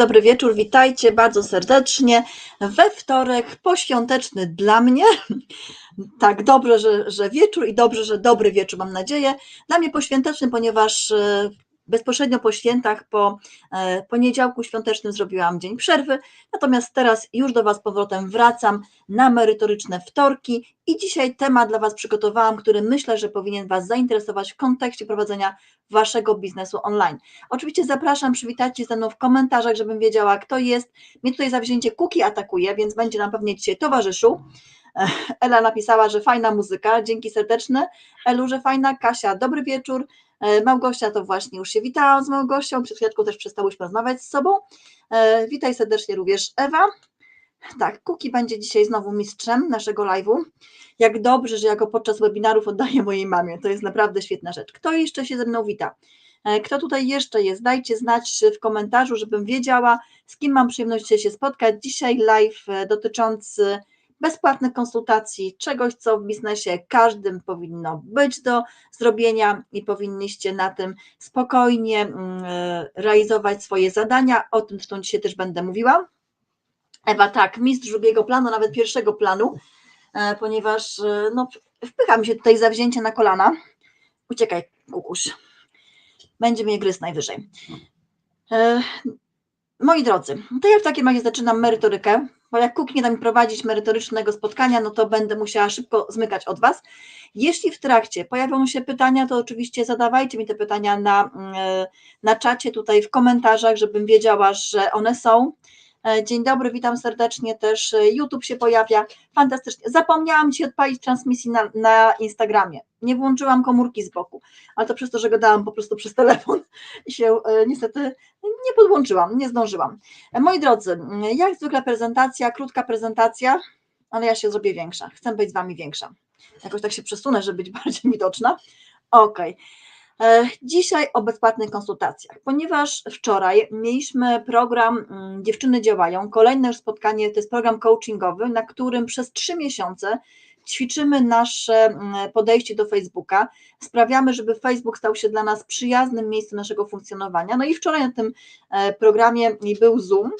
Dobry wieczór, witajcie bardzo serdecznie we wtorek poświąteczny dla mnie. Tak, dobrze, że, że wieczór i dobrze, że dobry wieczór, mam nadzieję. Dla mnie poświąteczny, ponieważ e, bezpośrednio po świętach, po e, poniedziałku świątecznym zrobiłam dzień przerwy, natomiast teraz już do Was powrotem wracam na merytoryczne wtorki i dzisiaj temat dla Was przygotowałam, który myślę, że powinien Was zainteresować w kontekście prowadzenia Waszego biznesu online. Oczywiście zapraszam, przywitajcie ze mną w komentarzach, żebym wiedziała, kto jest. Mnie tutaj zawzięcie Kuki atakuje, więc będzie nam pewnie dzisiaj towarzyszył. Ela napisała, że fajna muzyka, dzięki serdeczne. Elu, że fajna. Kasia, dobry wieczór. E, Małgosia to właśnie już się witałam z Małgosią, przed chwileczką też przestałyśmy rozmawiać z sobą. E, Witaj serdecznie również Ewa. Tak, Kuki będzie dzisiaj znowu mistrzem naszego live'u. Jak dobrze, że ja go podczas webinarów oddaję mojej mamie. To jest naprawdę świetna rzecz. Kto jeszcze się ze mną wita? E, Kto tutaj jeszcze jest? Dajcie znać w komentarzu, żebym wiedziała, z kim mam przyjemność się spotkać. Dzisiaj live dotyczący bezpłatnych konsultacji, czegoś, co w biznesie każdym powinno być do zrobienia i powinniście na tym spokojnie mm, e, realizować swoje zadania. O tym zresztą dzisiaj też będę mówiła. Ewa, tak, mistrz drugiego planu, nawet pierwszego planu, e, ponieważ e, no, wpycha mi się tutaj zawzięcie na kolana. Uciekaj, kukuś. Będzie mnie gryz najwyżej. Moi drodzy, to ja w takim razie zaczynam merytorykę, bo jak Kuk nie mi prowadzić merytorycznego spotkania, no to będę musiała szybko zmykać od Was. Jeśli w trakcie pojawią się pytania, to oczywiście zadawajcie mi te pytania na, mm, na czacie, tutaj w komentarzach, żebym wiedziała, że one są. E, Dzień dobry, witam serdecznie, też e, YouTube się pojawia, fantastycznie. Zapomniałam Ci odpalić transmisji na, na Instagramie, nie włączyłam komórki z boku, ale to przez to, że gadałam po prostu przez telefon i się e, niestety nie podłączyłam, nie zdążyłam. Moi drodzy, jak zwykle prezentacja, krótka prezentacja, ale ja się zrobię większa, chcę być z Wami większa. Jakoś tak się przesunę, żeby być bardziej widoczna. Okej. E, Dzisiaj o bezpłatnych konsultacjach, ponieważ wczoraj mieliśmy program mm, Dziewczyny Działają. Kolejne już spotkanie to jest program coachingowy, na którym przez trzy miesiące ćwiczymy nasze mm, podejście do Facebooka, sprawiamy, żeby Facebook stał się dla nas przyjaznym miejscem naszego funkcjonowania. No i wczoraj na tym e, programie był Zoom,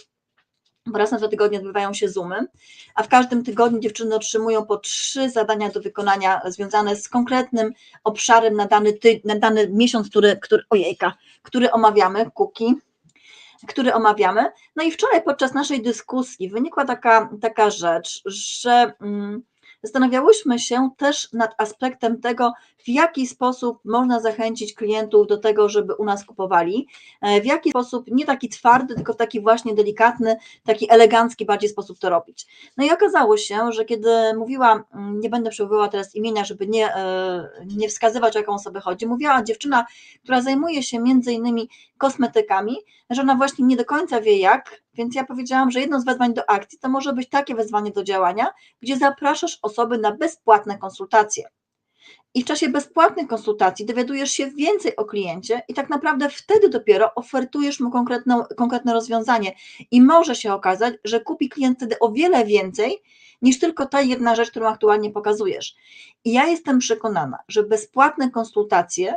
bo raz na dwa tygodnie odbywają się Zoomy, a w każdym tygodniu dziewczyny otrzymują po trzy zadania do wykonania związane z konkretnym obszarem na dany, ty, na dany miesiąc, który, który, ojejka, który omawiamy, kuki, który omawiamy. No i wczoraj podczas naszej dyskusji wynikła taka, taka rzecz, że mm, zastanawiałyśmy się też nad aspektem tego, w jaki sposób można zachęcić klientów do tego, żeby u nas kupowali, e, w jaki sposób, nie taki twardy, tylko w taki właśnie delikatny, taki elegancki bardziej sposób to robić. No i okazało się, że kiedy mówiła, mm, nie będę przywoływała teraz imienia, żeby nie, e, nie wskazywać, o jaką osobę chodzi, mówiła dziewczyna, która zajmuje się między innymi kosmetykami, że ona właśnie nie do końca wie jak, więc ja powiedziałam, że jedno z wezwań do akcji to może być takie wezwanie do działania, gdzie zapraszasz osoby na bezpłatne konsultacje. I w czasie bezpłatnych konsultacji dowiadujesz się więcej o kliencie i tak naprawdę wtedy dopiero ofertujesz mu konkretną, konkretne rozwiązanie. I może się okazać, że kupi klient wtedy o wiele więcej niż tylko ta jedna rzecz, którą aktualnie pokazujesz. I ja jestem przekonana, że bezpłatne konsultacje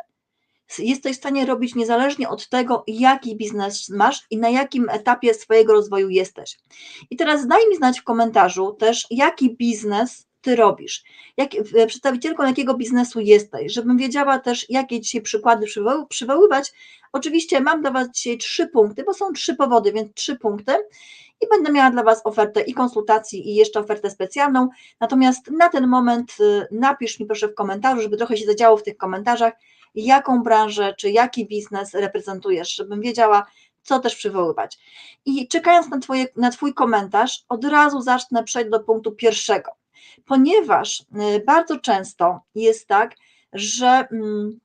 jesteś w stanie robić niezależnie od tego, jaki biznes masz i na jakim etapie swojego rozwoju jesteś. I teraz daj mi znać w komentarzu też, jaki biznes ty robisz, jak, przedstawicielką jakiego biznesu jesteś, żebym wiedziała też, jakie dzisiaj przykłady przywoł, przywoływać. Oczywiście mam dla Was dzisiaj trzy punkty, bo są trzy powody, więc trzy punkty i będę miała dla Was ofertę i konsultacji i jeszcze ofertę specjalną. Natomiast na ten moment y, napisz mi proszę w komentarzu, żeby trochę się zadziało w tych komentarzach, jaką branżę czy jaki biznes reprezentujesz, żebym wiedziała, co też przywoływać. I czekając na, twoje, na Twój komentarz, od razu zacznę przejść do punktu pierwszego, ponieważ y, bardzo często jest tak, że mm,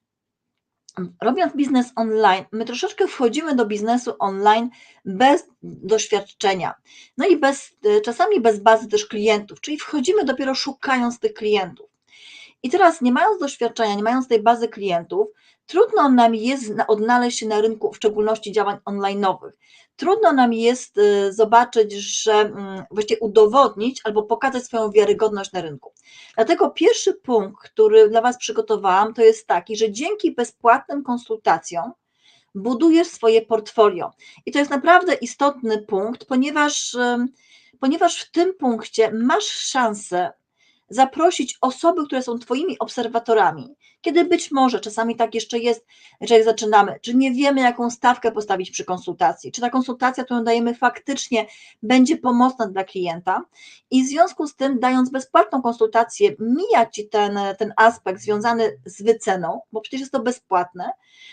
robiąc biznes online, my troszeczkę wchodzimy do biznesu online bez doświadczenia, no i bez, y, czasami bez bazy też klientów, czyli wchodzimy dopiero szukając tych klientów. I teraz, nie mając doświadczenia, nie mając tej bazy klientów, trudno nam jest odnaleźć się na rynku, w szczególności działań online'owych. Trudno nam jest y, zobaczyć, że mm, właściwie udowodnić albo pokazać swoją wiarygodność na rynku. Dlatego pierwszy punkt, który dla Was przygotowałam, to jest taki, że dzięki bezpłatnym konsultacjom budujesz swoje portfolio. I to jest naprawdę istotny punkt, ponieważ, ponieważ w tym punkcie masz szansę zaprosić osoby, które są Twoimi obserwatorami, kiedy być może czasami tak jeszcze jest, że jak zaczynamy, czy nie wiemy, jaką stawkę postawić przy konsultacji, czy ta konsultacja, którą dajemy, faktycznie będzie pomocna dla klienta, i w związku z tym, dając bezpłatną konsultację, mija Ci ten, ten aspekt związany z wyceną, bo przecież jest to bezpłatne.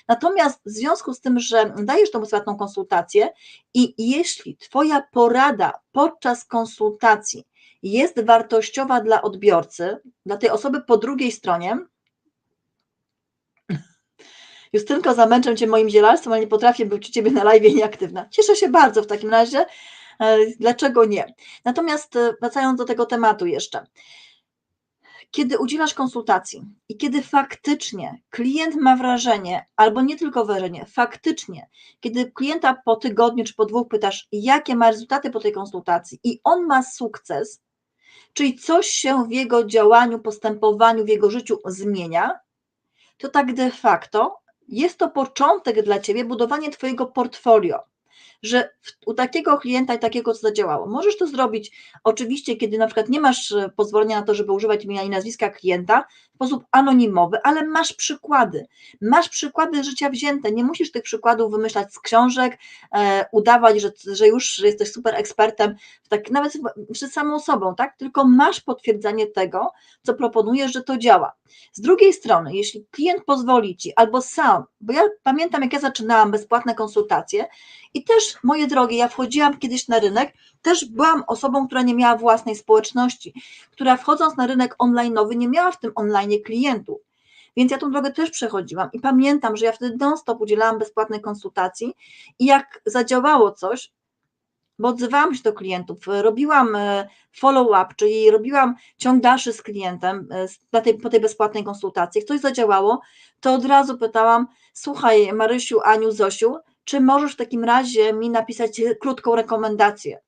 Natomiast w związku z tym, że dajesz tą bezpłatną konsultację, i jeśli Twoja porada podczas konsultacji jest wartościowa dla odbiorcy, dla tej osoby po drugiej stronie. Justynko, zamęczę Cię moim zielarstwem, ale nie potrafię być u Ciebie na live nieaktywna. Cieszę się bardzo w takim razie. E, dlaczego nie? Natomiast e, wracając do tego tematu jeszcze. Kiedy udzielasz konsultacji i kiedy faktycznie klient ma wrażenie, albo nie tylko wrażenie, faktycznie, kiedy klienta po tygodniu czy po dwóch pytasz, jakie ma rezultaty po tej konsultacji i on ma sukces, czyli coś się w jego działaniu, postępowaniu, w jego życiu zmienia, to tak de facto jest to początek dla ciebie budowania twojego portfolio że u takiego klienta i takiego, co zadziałało. Możesz to zrobić oczywiście, kiedy na przykład nie masz e, pozwolenia na to, żeby używać imienia i nazwiska klienta w sposób anonimowy, ale masz przykłady. Masz przykłady życia wzięte. Nie musisz tych przykładów wymyślać z książek, e, udawać, że, że już jesteś super ekspertem, tak, nawet przed samą sobą, tak? Tylko masz potwierdzenie tego, co proponujesz, że to działa. Z drugiej strony, jeśli klient pozwoli ci, albo sam, bo ja pamiętam, jak ja zaczynałam bezpłatne konsultacje i też, moje drogie, ja wchodziłam kiedyś na rynek, też byłam osobą, która nie miała własnej społeczności, która wchodząc na rynek online'owy nie miała w tym online klientów. Więc ja tą drogę też przechodziłam i pamiętam, że ja wtedy non-stop udzielałam bezpłatnej konsultacji i jak zadziałało coś, bo odzywałam się do klientów, robiłam e, follow-up, czyli robiłam ciąg dalszy z klientem e, tej, po tej bezpłatnej konsultacji, jak coś zadziałało, to od razu pytałam, słuchaj Marysiu, Aniu, Zosiu, czy możesz w takim razie mi napisać krótką rekomendację?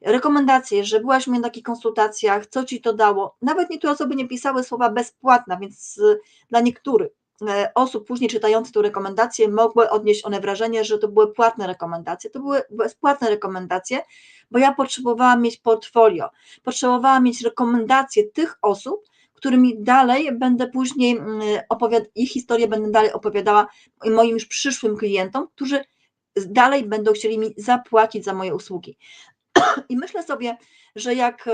Rekomendacje, że byłaś mi na takich konsultacjach, co ci to dało? Nawet niektóre osoby nie pisały słowa bezpłatna, więc e, dla niektórych E, osób później czytających tę rekomendację mogły odnieść one wrażenie, że to były płatne rekomendacje. To były bezpłatne rekomendacje, bo ja potrzebowałam mieć portfolio, potrzebowałam mieć rekomendacje tych osób, którymi dalej będę później mm, opowiadać, ich historię będę dalej opowiadała moim już przyszłym klientom, którzy dalej będą chcieli mi zapłacić za moje usługi. I myślę sobie, że jak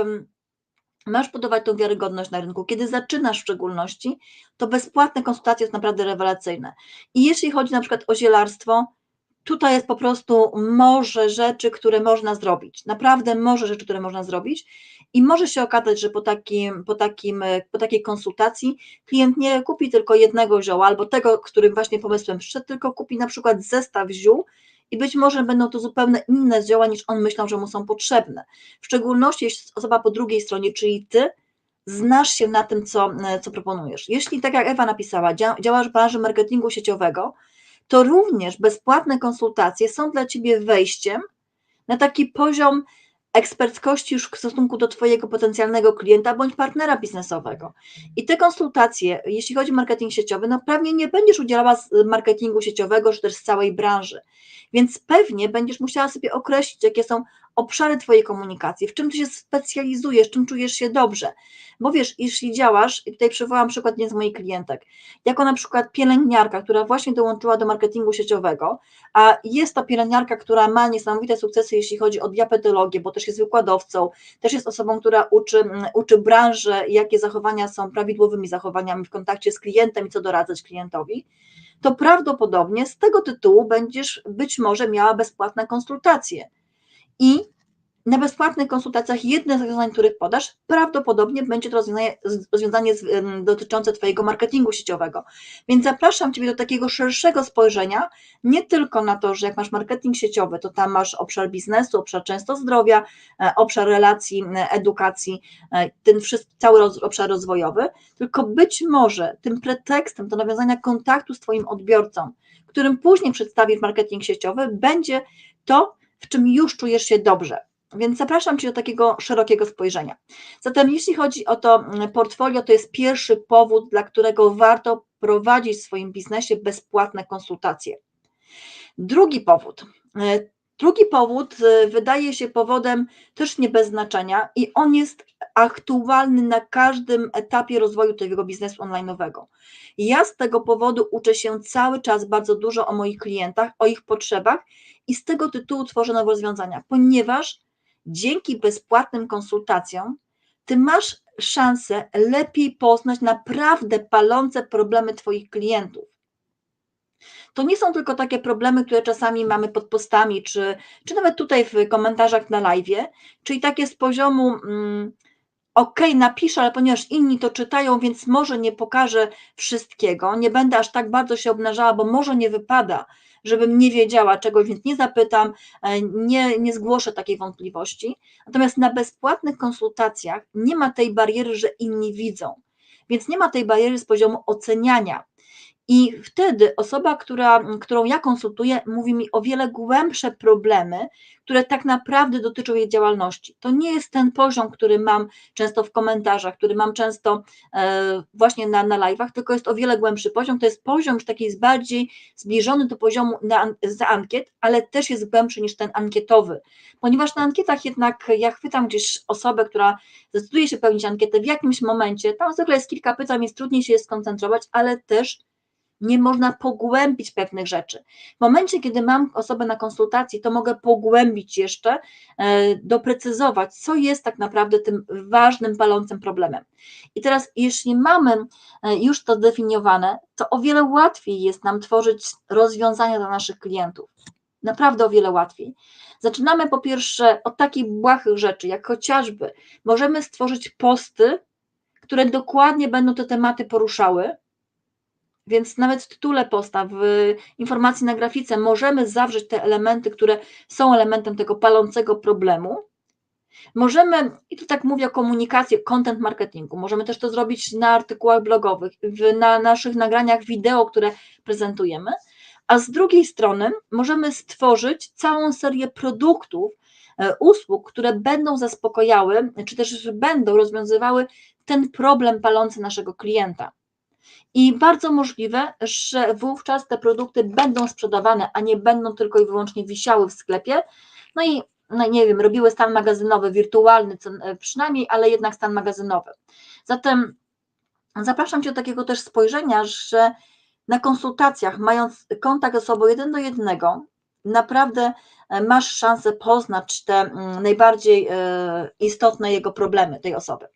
masz budować tą wiarygodność na rynku, kiedy zaczynasz w szczególności, to bezpłatne konsultacje jest naprawdę rewelacyjne. I jeśli chodzi na przykład o zielarstwo, tutaj jest po prostu może rzeczy, które można zrobić. Naprawdę może rzeczy, które można zrobić. I może się okazać, że po, takim, po, takim, po takiej konsultacji klient nie kupi tylko jednego zioła albo tego, którym właśnie pomysłem przyszedł, tylko kupi na przykład zestaw ziół i być może będą to zupełnie inne zioła niż on myślał, że mu są potrzebne. W szczególności jeśli osoba po drugiej stronie, czyli ty, znasz się na tym, co, co proponujesz. Jeśli, tak jak Ewa napisała, działasz w branży marketingu sieciowego, to również bezpłatne konsultacje są dla ciebie wejściem na taki poziom eksperckości już w stosunku do Twojego potencjalnego klienta bądź partnera biznesowego. I te konsultacje, jeśli chodzi o marketing sieciowy, no pewnie nie będziesz udzielała z marketingu sieciowego, czy też z całej branży. Więc pewnie będziesz musiała sobie określić, jakie są obszary Twojej komunikacji, w czym Ty się specjalizujesz, czym czujesz się dobrze. Bo wiesz, jeśli działasz, i tutaj przywołam przykład nie z moich klientek, jako na przykład pielęgniarka, która właśnie dołączyła do marketingu sieciowego, a jest to pielęgniarka, która ma niesamowite sukcesy, jeśli chodzi o diabetologię, bo też jest wykładowcą, też jest osobą, która uczy, uczy branżę, jakie zachowania są prawidłowymi zachowaniami w kontakcie z klientem i co doradzać klientowi, to prawdopodobnie z tego tytułu będziesz być może miała bezpłatne konsultacje. I na bezpłatnych konsultacjach jedne z rozwiązań, których podasz, prawdopodobnie będzie to rozwiązanie, rozwiązanie dotyczące Twojego marketingu sieciowego. Więc zapraszam Ciebie do takiego szerszego spojrzenia, nie tylko na to, że jak masz marketing sieciowy, to tam masz obszar biznesu, obszar często zdrowia, e, obszar relacji, edukacji, e, ten wszystko, cały roz, obszar rozwojowy, tylko być może tym pretekstem do nawiązania kontaktu z Twoim odbiorcą, którym później przedstawisz marketing sieciowy, będzie to, w czym już czujesz się dobrze. Więc zapraszam Cię do takiego szerokiego spojrzenia. Zatem, jeśli chodzi o to mm, portfolio, to jest pierwszy powód, dla którego warto prowadzić w swoim biznesie bezpłatne konsultacje. Drugi powód. Drugi powód e, wydaje się powodem też nie bez znaczenia i on jest aktualny na każdym etapie rozwoju tego biznesu online'owego. Ja z tego powodu uczę się cały czas bardzo dużo o moich klientach, o ich potrzebach i z tego tytułu tworzę nowe rozwiązania, ponieważ dzięki bezpłatnym konsultacjom ty masz szansę lepiej poznać naprawdę palące problemy Twoich klientów. To nie są tylko takie problemy, które czasami mamy pod postami, czy, czy nawet tutaj w komentarzach na live, czyli takie z poziomu. Mm, ok, napiszę, ale ponieważ inni to czytają, więc może nie pokażę wszystkiego, nie będę aż tak bardzo się obnażała, bo może nie wypada, żebym nie wiedziała czegoś, więc nie zapytam, e, nie, nie zgłoszę takiej wątpliwości. Natomiast na bezpłatnych konsultacjach nie ma tej bariery, że inni widzą. Więc nie ma tej bariery z poziomu oceniania. I wtedy osoba, która, którą ja konsultuję, mówi mi o wiele głębsze problemy, które tak naprawdę dotyczą jej działalności. To nie jest ten poziom, który mam często w komentarzach, który mam często e, właśnie na, na live'ach, tylko jest o wiele głębszy poziom. To jest poziom już taki jest bardziej zbliżony do poziomu na, z ankiet, ale też jest głębszy niż ten ankietowy. Ponieważ na ankietach jednak ja chwytam gdzieś osobę, która zdecyduje się pełnić ankietę w jakimś momencie, tam zwykle jest kilka pytań, jest trudniej się skoncentrować, ale też nie można pogłębić pewnych rzeczy. W momencie, kiedy mam osobę na konsultacji, to mogę pogłębić jeszcze, e, doprecyzować, co jest tak naprawdę tym ważnym, palącym problemem. I teraz, jeśli mamy e, już to zdefiniowane, to o wiele łatwiej jest nam tworzyć rozwiązania dla naszych klientów. Naprawdę o wiele łatwiej. Zaczynamy po pierwsze od takich błahych rzeczy, jak chociażby możemy stworzyć posty, które dokładnie będą te tematy poruszały, więc nawet w tytule posta, w informacji na grafice możemy zawrzeć te elementy, które są elementem tego palącego problemu. Możemy, i tu tak mówię o komunikacji, content marketingu, możemy też to zrobić na artykułach blogowych, na naszych nagraniach wideo, które prezentujemy, a z drugiej strony możemy stworzyć całą serię produktów, e, usług, które będą zaspokojały, czy też będą rozwiązywały ten problem palący naszego klienta. I bardzo możliwe, że wówczas te produkty będą sprzedawane, a nie będą tylko i wyłącznie wisiały w sklepie. No i no nie wiem, robiły stan magazynowy, wirtualny e, przynajmniej, ale jednak stan magazynowy. Zatem zapraszam Cię do takiego też spojrzenia, że na konsultacjach, mając kontakt z osobą jeden do jednego, naprawdę e, masz szansę poznać te mm, najbardziej e, istotne jego problemy tej osoby.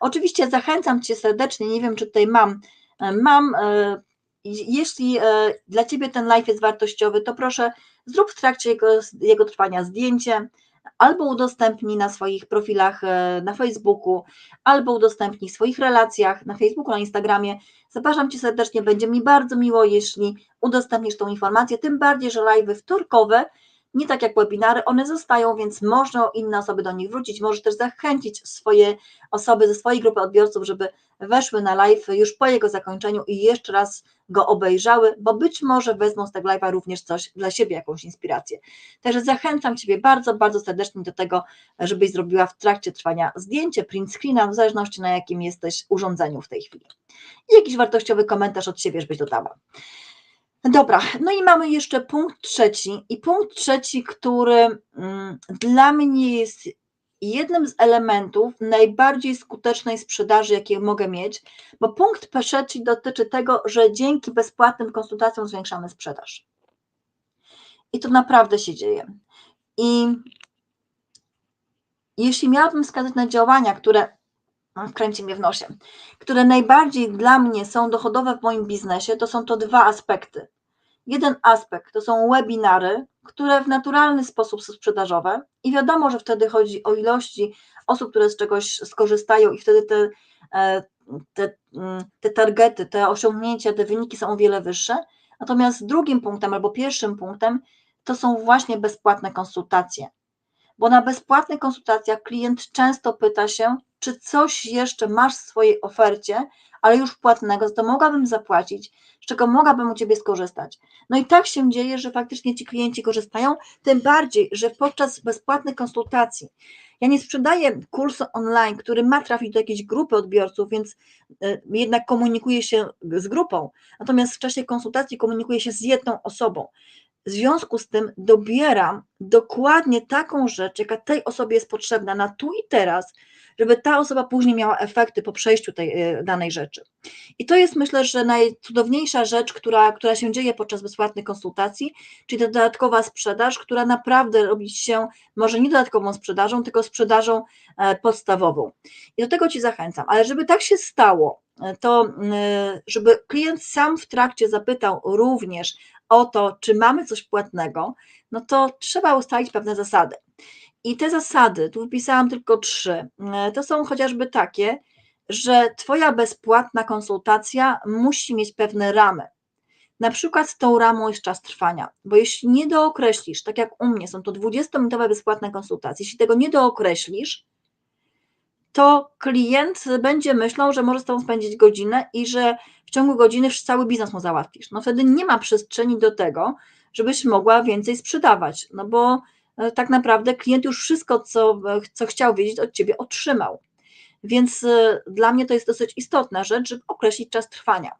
Oczywiście zachęcam Cię serdecznie, nie wiem, czy tutaj mam Mam, e, jeśli e, dla Ciebie ten live jest wartościowy, to proszę zrób w trakcie jego, jego trwania zdjęcie, albo udostępnij na swoich profilach e, na Facebooku, albo udostępnij w swoich relacjach na Facebooku, na Instagramie. Zapraszam Cię serdecznie, będzie mi bardzo miło, jeśli udostępnisz tą informację, tym bardziej, że live wtorkowe nie tak jak webinary, one zostają, więc można inne osoby do nich wrócić. Może też zachęcić swoje osoby ze swojej grupy odbiorców, żeby weszły na live już po jego zakończeniu i jeszcze raz go obejrzały, bo być może wezmą z tego live'a również coś dla siebie, jakąś inspirację. Także zachęcam Ciebie bardzo, bardzo serdecznie do tego, żebyś zrobiła w trakcie trwania zdjęcie, print screena, w zależności na jakim jesteś urządzeniu w tej chwili. I jakiś wartościowy komentarz od siebie, żebyś dodała. Dobra, no i mamy jeszcze punkt trzeci. I punkt trzeci, który mm, dla mnie jest jednym z elementów najbardziej skutecznej sprzedaży, jakie mogę mieć, bo punkt trzeci dotyczy tego, że dzięki bezpłatnym konsultacjom zwiększamy sprzedaż. I to naprawdę się dzieje. I jeśli miałabym wskazać na działania, które kręci mnie w nosie, które najbardziej dla mnie są dochodowe w moim biznesie, to są to dwa aspekty. Jeden aspekt to są webinary, które w naturalny sposób są sprzedażowe i wiadomo, że wtedy chodzi o ilości osób, które z czegoś skorzystają i wtedy te, e, te, mm, te targety, te osiągnięcia, te wyniki są o wiele wyższe. Natomiast drugim punktem albo pierwszym punktem to są właśnie bezpłatne konsultacje. Bo na bezpłatnych konsultacjach klient często pyta się, czy coś jeszcze masz w swojej ofercie, ale już płatnego, to mogłabym zapłacić, z czego mogłabym u Ciebie skorzystać. No i tak się dzieje, że faktycznie ci klienci korzystają, tym bardziej, że podczas bezpłatnych konsultacji ja nie sprzedaję kursu online, który ma trafić do jakiejś grupy odbiorców, więc e, jednak komunikuję się z grupą, natomiast w czasie konsultacji komunikuję się z jedną osobą. W związku z tym dobieram dokładnie taką rzecz, jaka tej osobie jest potrzebna na tu i teraz, żeby ta osoba później miała efekty po przejściu tej e, danej rzeczy. I to jest myślę, że najcudowniejsza rzecz, która, która się dzieje podczas bezpłatnych konsultacji, czyli ta dodatkowa sprzedaż, która naprawdę robi się może nie dodatkową sprzedażą, tylko sprzedażą e, podstawową. I do tego Ci zachęcam. Ale żeby tak się stało, e, to żeby klient sam w trakcie zapytał również o to, czy mamy coś płatnego, no to trzeba ustalić pewne zasady. I te zasady, tu wpisałam tylko trzy, e, to są chociażby takie, że Twoja bezpłatna konsultacja musi mieć pewne ramy. Na przykład tą ramą jest czas trwania, bo jeśli nie dookreślisz, tak jak u mnie, są to 20-minutowe bezpłatne konsultacje, jeśli tego nie dookreślisz, to klient będzie myślał, że może z Tobą spędzić godzinę i że w ciągu godziny cały biznes mu załatwisz. No wtedy nie ma przestrzeni do tego, żebyś mogła więcej sprzedawać, no bo tak naprawdę klient już wszystko, co, e, co chciał wiedzieć od Ciebie, otrzymał. Więc e, dla mnie to jest dosyć istotna rzecz, żeby określić czas trwania.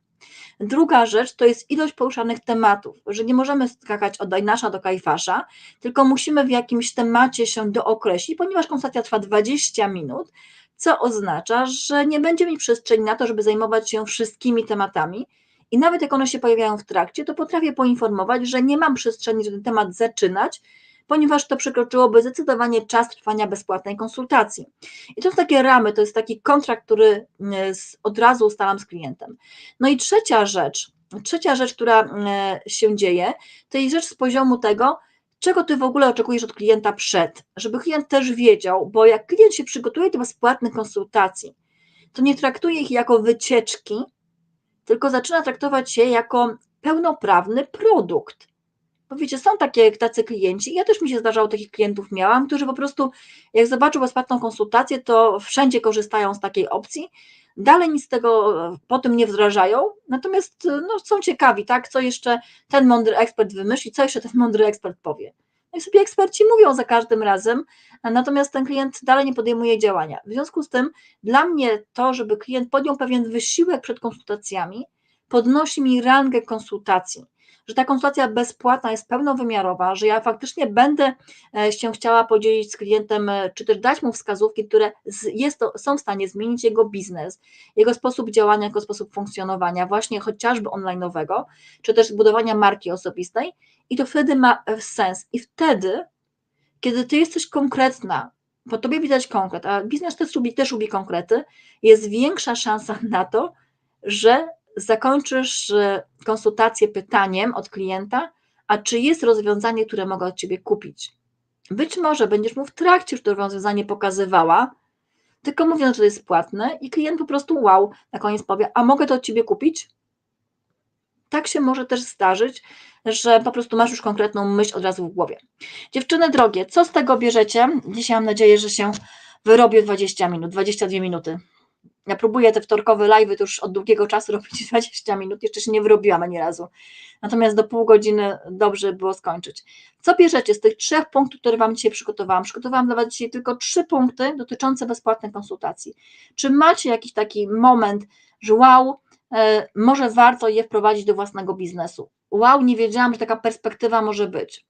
Druga rzecz to jest ilość poruszanych tematów, że nie możemy skakać od Dajnasza do Kajfasza, tylko musimy w jakimś temacie się dookreślić, ponieważ konsultacja trwa 20 minut, co oznacza, że nie będzie mi przestrzeni na to, żeby zajmować się wszystkimi tematami. I nawet jak one się pojawiają w trakcie, to potrafię poinformować, że nie mam przestrzeni, żeby ten temat zaczynać, ponieważ to przekroczyłoby zdecydowanie czas trwania bezpłatnej konsultacji. I to są takie ramy, to jest taki kontrakt, który mm, od razu ustalam z klientem. No i trzecia rzecz, trzecia rzecz, która mm, się dzieje, to jest rzecz z poziomu tego, czego ty w ogóle oczekujesz od klienta przed, żeby klient też wiedział, bo jak klient się przygotuje do bezpłatnych konsultacji, to nie traktuje ich jako wycieczki, tylko zaczyna traktować je jako pełnoprawny produkt. Bo wiecie, są takie, tacy klienci, ja też mi się zdarzało, takich klientów miałam, którzy po prostu, jak zobaczą bezpłatną konsultację, to wszędzie korzystają z takiej opcji, dalej nic z tego potem nie wdrażają, natomiast no, są ciekawi, tak, co jeszcze ten mądry ekspert wymyśli, co jeszcze ten mądry ekspert powie. No i sobie eksperci mówią za każdym razem, natomiast ten klient dalej nie podejmuje działania. W związku z tym dla mnie to, żeby klient podjął pewien wysiłek przed konsultacjami, podnosi mi rangę konsultacji że ta konsultacja bezpłatna jest pełnowymiarowa, że ja faktycznie będę e, się chciała podzielić z klientem, e, czy też dać mu wskazówki, które jest są w stanie zmienić jego biznes, jego sposób działania, jego sposób funkcjonowania, właśnie chociażby online'owego, czy też budowania marki osobistej i to wtedy ma e, sens. I wtedy, kiedy ty jesteś konkretna, po tobie widać konkret, a biznes też lubi, też lubi konkrety, jest większa szansa na to, że zakończysz e, konsultację pytaniem od klienta, a czy jest rozwiązanie, które mogę od Ciebie kupić. Być może będziesz mu w trakcie już to rozwiązanie pokazywała, tylko mówiąc, że to jest płatne i klient po prostu wow, na koniec powie, a mogę to od Ciebie kupić? Tak się może też zdarzyć, że po prostu masz już konkretną myśl od razu w głowie. Dziewczyny drogie, co z tego bierzecie? Dzisiaj mam nadzieję, że się wyrobię 20 minut, 22 minuty. Ja próbuję te wtorkowe live już od długiego czasu robić 20 minut, jeszcze się nie wyrobiłam ani razu. Natomiast do pół godziny dobrze było skończyć. Co bierzecie z tych trzech punktów, które Wam dzisiaj przygotowałam? Przygotowałam dla Was dzisiaj tylko trzy punkty dotyczące bezpłatnej konsultacji. Czy macie jakiś taki moment, że wow, e, może warto je wprowadzić do własnego biznesu? Wow, nie wiedziałam, że taka perspektywa może być.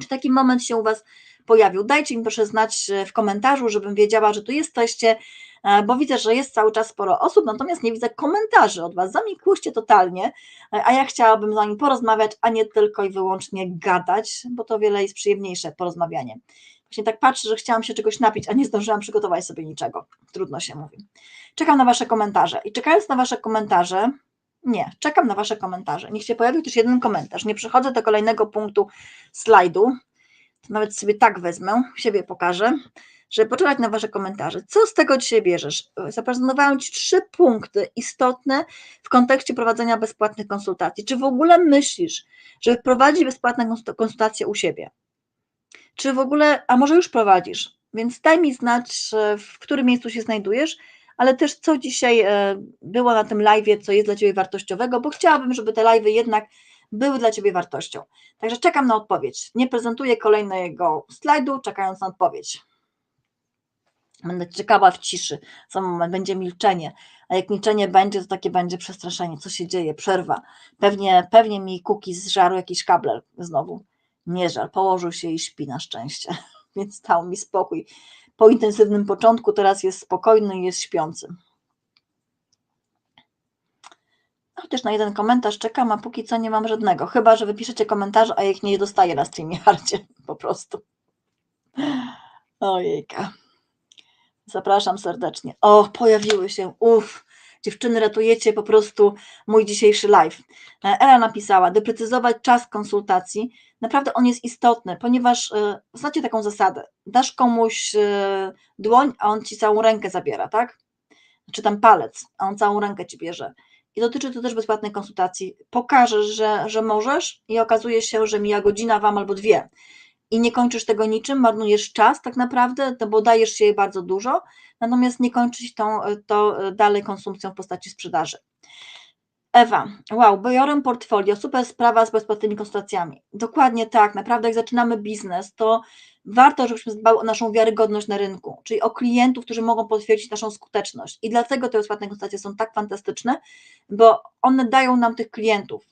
Czy taki moment się u Was pojawił? Dajcie mi proszę znać e, w komentarzu, żebym wiedziała, że tu jesteście, E, bo widzę, że jest cały czas sporo osób, natomiast nie widzę komentarzy od Was. Zamikłyście totalnie, e, a ja chciałabym z Wami porozmawiać, a nie tylko i wyłącznie gadać, bo to wiele jest przyjemniejsze porozmawianie. Właśnie tak patrzę, że chciałam się czegoś napić, a nie zdążyłam przygotować sobie niczego. Trudno się mówi. Czekam na Wasze komentarze i czekając na Wasze komentarze, nie, czekam na Wasze komentarze. Niech się pojawił też jeden komentarz. Nie przechodzę do kolejnego punktu slajdu. To nawet sobie tak wezmę, siebie pokażę żeby poczekać na Wasze komentarze. Co z tego dzisiaj bierzesz? Zaprezentowałam Ci trzy punkty istotne w kontekście prowadzenia bezpłatnych konsultacji. Czy w ogóle myślisz, żeby wprowadzić bezpłatne konsultacje u siebie? Czy w ogóle, a może już prowadzisz? Więc daj mi znać, w którym miejscu się znajdujesz, ale też co dzisiaj e, było na tym live, co jest dla Ciebie wartościowego, bo chciałabym, żeby te live jednak były dla Ciebie wartością. Także czekam na odpowiedź. Nie prezentuję kolejnego slajdu, czekając na odpowiedź. Będę ciekawa w ciszy. Za moment będzie milczenie. A jak milczenie będzie, to takie będzie przestraszenie. Co się dzieje? Przerwa. Pewnie, pewnie mi kuki zżarł jakiś kabel znowu. Nie żal. Położył się i śpi na szczęście. Więc dał mi spokój. Po intensywnym początku teraz jest spokojny i jest śpiący. Chociaż na jeden komentarz czekam, a póki co nie mam żadnego. Chyba, że wypiszecie komentarze, a ich nie dostaję na StreamYardzie. Po prostu. Ojejka. Zapraszam serdecznie. O, pojawiły się. Uff, dziewczyny, ratujecie po prostu mój dzisiejszy live. Ela napisała, doprecyzować czas konsultacji. Naprawdę on jest istotny, ponieważ e, znacie taką zasadę. Dasz komuś e, dłoń, a on ci całą rękę zabiera, tak? Czy tam palec, a on całą rękę ci bierze. I dotyczy to też bezpłatnej konsultacji. Pokażesz, że, że możesz i okazuje się, że mija godzina wam albo dwie i nie kończysz tego niczym, marnujesz czas tak naprawdę, no bo dajesz się jej bardzo dużo, natomiast nie kończysz tą, to dalej konsumpcją w postaci sprzedaży. Ewa, wow, biorę portfolio, super sprawa z bezpłatnymi konsultacjami. Dokładnie tak, naprawdę jak zaczynamy biznes, to warto, żebyśmy dbali o naszą wiarygodność na rynku, czyli o klientów, którzy mogą potwierdzić naszą skuteczność. I dlatego te bezpłatne konsultacje są tak fantastyczne, bo one dają nam tych klientów.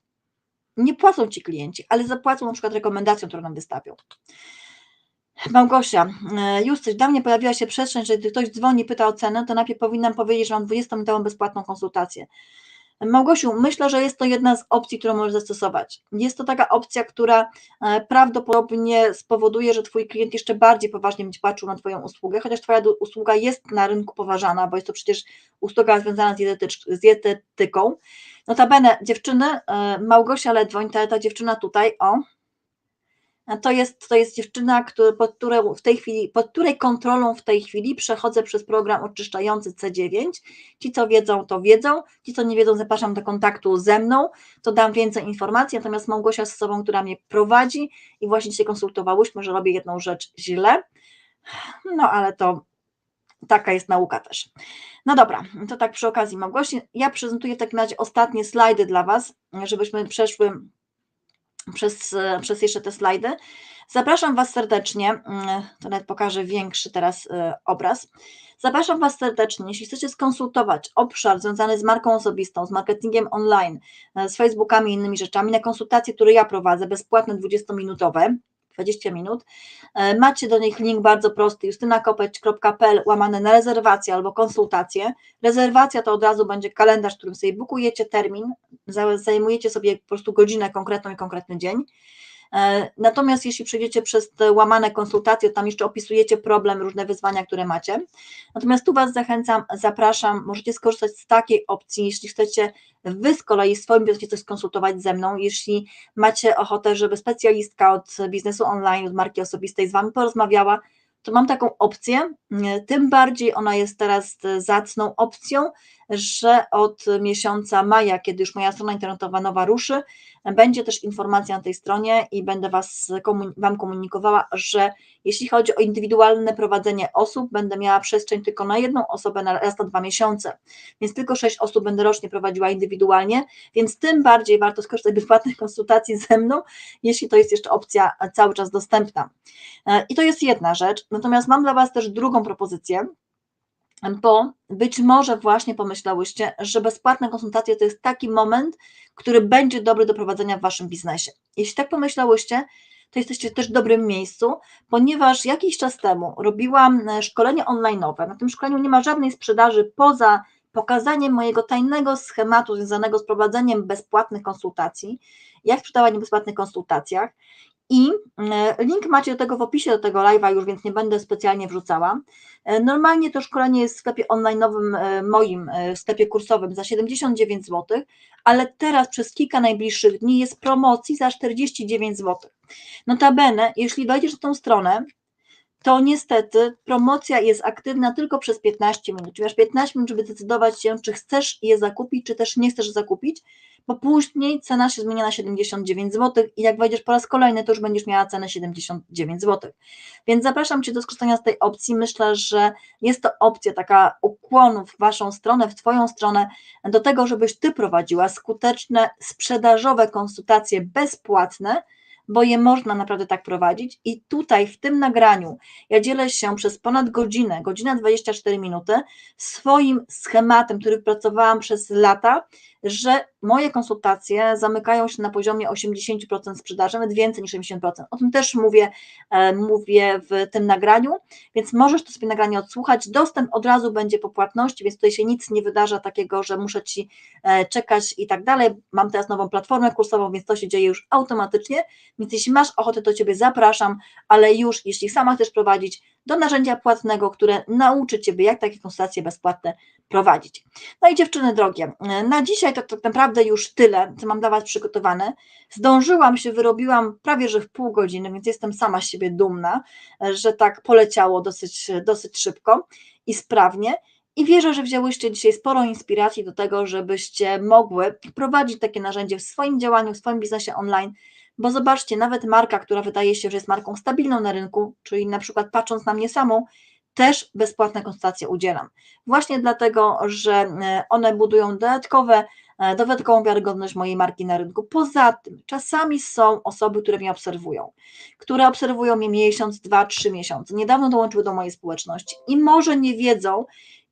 Nie płacą ci klienci, ale zapłacą na przykład rekomendacją, którą nam wystawią. Małgosia, e, Justyś, dla mnie pojawiła się przestrzeń, że gdy ktoś dzwoni, pyta o cenę, to najpierw powinnam powiedzieć, że mam 20-minutową bezpłatną konsultację. Małgosiu, myślę, że jest to jedna z opcji, którą możesz zastosować. Jest to taka opcja, która e, prawdopodobnie spowoduje, że Twój klient jeszcze bardziej poważnie będzie patrzył na Twoją usługę, chociaż Twoja usługa jest na rynku poważana, bo jest to przecież usługa związana z dietetyką. Notabene, dziewczyny, e, Małgosia Ledwoń, ta, ta dziewczyna tutaj, o, to jest, to jest dziewczyna, który, pod, którą w tej chwili, pod której kontrolą w tej chwili przechodzę przez program oczyszczający C9. Ci, co wiedzą, to wiedzą. Ci, co nie wiedzą, zapraszam do kontaktu ze mną, to dam więcej informacji. Natomiast Małgosia z sobą, która mnie prowadzi i właśnie się konsultowałyśmy, że robię jedną rzecz źle. No ale to taka jest nauka też. No dobra, to tak przy okazji Małgosi. Ja prezentuję w takim razie ostatnie slajdy dla Was, żebyśmy przeszły przez, przez jeszcze te slajdy. Zapraszam Was serdecznie, mm, to nawet pokażę większy teraz y, obraz. Zapraszam Was serdecznie, jeśli chcecie skonsultować obszar związany z marką osobistą, z marketingiem online, y, z Facebookami i innymi rzeczami, na konsultacje, które ja prowadzę, bezpłatne 20-minutowe, 20 minut. E, macie do nich link bardzo prosty, justynakopeć.pl łamane na rezerwację albo konsultację. Rezerwacja to od razu będzie kalendarz, w którym sobie bukujecie termin, zajmujecie sobie po prostu godzinę konkretną i konkretny dzień. E, natomiast jeśli przejdziecie przez łamane konsultacje, tam jeszcze opisujecie problem, różne wyzwania, które macie. Natomiast tu Was zachęcam, zapraszam, możecie skorzystać z takiej opcji, jeśli chcecie Wy z kolei w swoim biznesie coś skonsultować ze mną, jeśli macie ochotę, żeby specjalistka od biznesu online, od marki osobistej z Wami porozmawiała, to mam taką opcję, tym bardziej ona jest teraz zacną opcją, że od miesiąca maja, kiedy już moja strona internetowa nowa ruszy, będzie też informacja na tej stronie i będę was, Wam komunikowała, że jeśli chodzi o indywidualne prowadzenie osób, będę miała przestrzeń tylko na jedną osobę na raz na dwa miesiące, więc tylko sześć osób będę rocznie prowadziła indywidualnie, więc tym bardziej warto skorzystać z bezpłatnych konsultacji ze mną, jeśli to jest jeszcze opcja cały czas dostępna. I to jest jedna rzecz, natomiast mam dla Was też drugą propozycję, bo być może właśnie pomyślałyście, że bezpłatne konsultacje to jest taki moment, który będzie dobry do prowadzenia w waszym biznesie. Jeśli tak pomyślałyście, to jesteście też w dobrym miejscu, ponieważ jakiś czas temu robiłam e, szkolenie online'owe. Na tym szkoleniu nie ma żadnej sprzedaży poza pokazaniem mojego tajnego schematu związanego z prowadzeniem bezpłatnych konsultacji, jak sprzedawać w bezpłatnych konsultacjach. I e, link macie do tego w opisie do tego live'a już, więc nie będę specjalnie wrzucała. E, normalnie to szkolenie jest w sklepie online'owym e, moim, w sklepie kursowym za 79 zł, ale teraz przez kilka najbliższych dni jest promocji za 49 zł. Notabene, jeśli wejdziesz na tą stronę, to niestety promocja jest aktywna tylko przez 15 minut. Czyli masz 15 minut, żeby decydować się, czy chcesz je zakupić, czy też nie chcesz zakupić, bo później cena się zmienia na 79 zł i jak wejdziesz po raz kolejny, to już będziesz miała cenę 79 zł. Więc zapraszam Cię do skorzystania z tej opcji. Myślę, że jest to opcja taka ukłonu w Waszą stronę, w Twoją stronę, do tego, żebyś Ty prowadziła skuteczne sprzedażowe konsultacje bezpłatne, bo je można naprawdę tak prowadzić. I tutaj w tym nagraniu ja dzielę się przez ponad godzinę, godzinę 24 minuty swoim schematem, który pracowałam przez lata, że moje konsultacje zamykają się na poziomie 80% sprzedaży, nawet więcej niż 80%. O tym też mówię, e, mówię w tym nagraniu, więc możesz to sobie nagranie odsłuchać. Dostęp od razu będzie po płatności, więc tutaj się nic nie wydarza takiego, że muszę Ci e, czekać i tak dalej. Mam teraz nową platformę kursową, więc to się dzieje już automatycznie, więc jeśli masz ochotę, to Ciebie zapraszam, ale już jeśli sama chcesz prowadzić, do narzędzia płatnego, które nauczy Ciebie, jak takie konsultacje bezpłatne prowadzić. No i dziewczyny drogie, na dzisiaj to tak naprawdę już tyle, co mam dla Was przygotowane. Zdążyłam się, wyrobiłam prawie że w pół godziny, więc jestem sama z siebie dumna, że tak poleciało dosyć, dosyć szybko i sprawnie. I wierzę, że wzięłyście dzisiaj sporo inspiracji do tego, żebyście mogły prowadzić takie narzędzie w swoim działaniu, w swoim biznesie online, bo zobaczcie, nawet marka, która wydaje się, że jest marką stabilną na rynku, czyli na przykład patrząc na mnie samą, też bezpłatne konsultacje udzielam. Właśnie dlatego, że e, one budują dodatkowe, e, dodatkową wiarygodność mojej marki na rynku. Poza tym, czasami są osoby, które mnie obserwują, które obserwują mnie miesiąc, dwa, trzy miesiące, niedawno dołączyły do mojej społeczności i może nie wiedzą,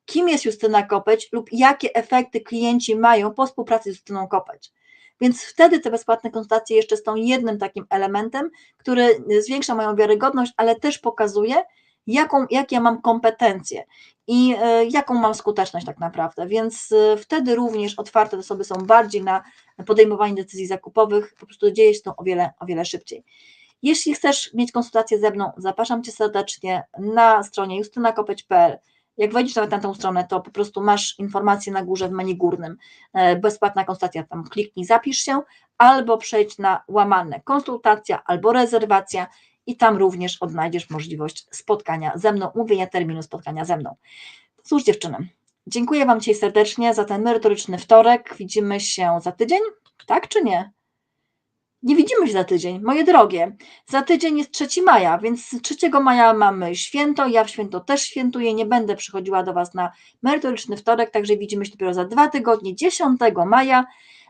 kim jest Justyna Kopeć lub jakie efekty klienci mają po współpracy z Justyną Kopeć. Więc wtedy te bezpłatne konsultacje jeszcze są jednym takim elementem, który zwiększa moją wiarygodność, ale też pokazuje, jaką, jakie ja mam kompetencje i e, jaką mam skuteczność tak naprawdę. Więc e, wtedy również otwarte osoby są bardziej na podejmowanie decyzji zakupowych, po prostu dzieje się to o wiele, o wiele szybciej. Jeśli chcesz mieć konsultację ze mną, zapraszam Cię serdecznie na stronie justynakopeć.pl jak wejdziesz nawet na tę stronę, to po prostu masz informację na górze w menu górnym, e, bezpłatna konsultacja, tam kliknij, zapisz się, albo przejdź na łamane konsultacja albo rezerwacja i tam również odnajdziesz możliwość spotkania ze mną, mówienia terminu spotkania ze mną. Cóż dziewczyny, dziękuję Wam dzisiaj serdecznie za ten merytoryczny wtorek, widzimy się za tydzień, tak czy nie? Nie widzimy się za tydzień, moje drogie. Za tydzień jest 3 maja, więc 3 maja mamy święto. Ja w święto też świętuję. Nie będę przychodziła do Was na merytoryczny wtorek, także widzimy się dopiero za dwa tygodnie, 10 maja.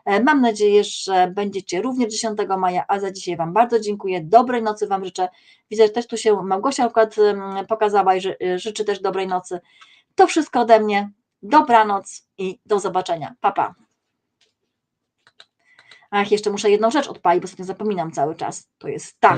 E, mam nadzieję, że będziecie również 10 maja, a za dzisiaj Wam bardzo dziękuję. Dobrej nocy Wam życzę. Widzę, że też tu się Małgosia akurat pokazała i e, życzy też dobrej nocy. To wszystko ode mnie. Dobranoc i do zobaczenia. Pa, pa. Ach, jeszcze muszę jedną rzecz odpalić, bo sobie zapominam cały czas. To jest ta.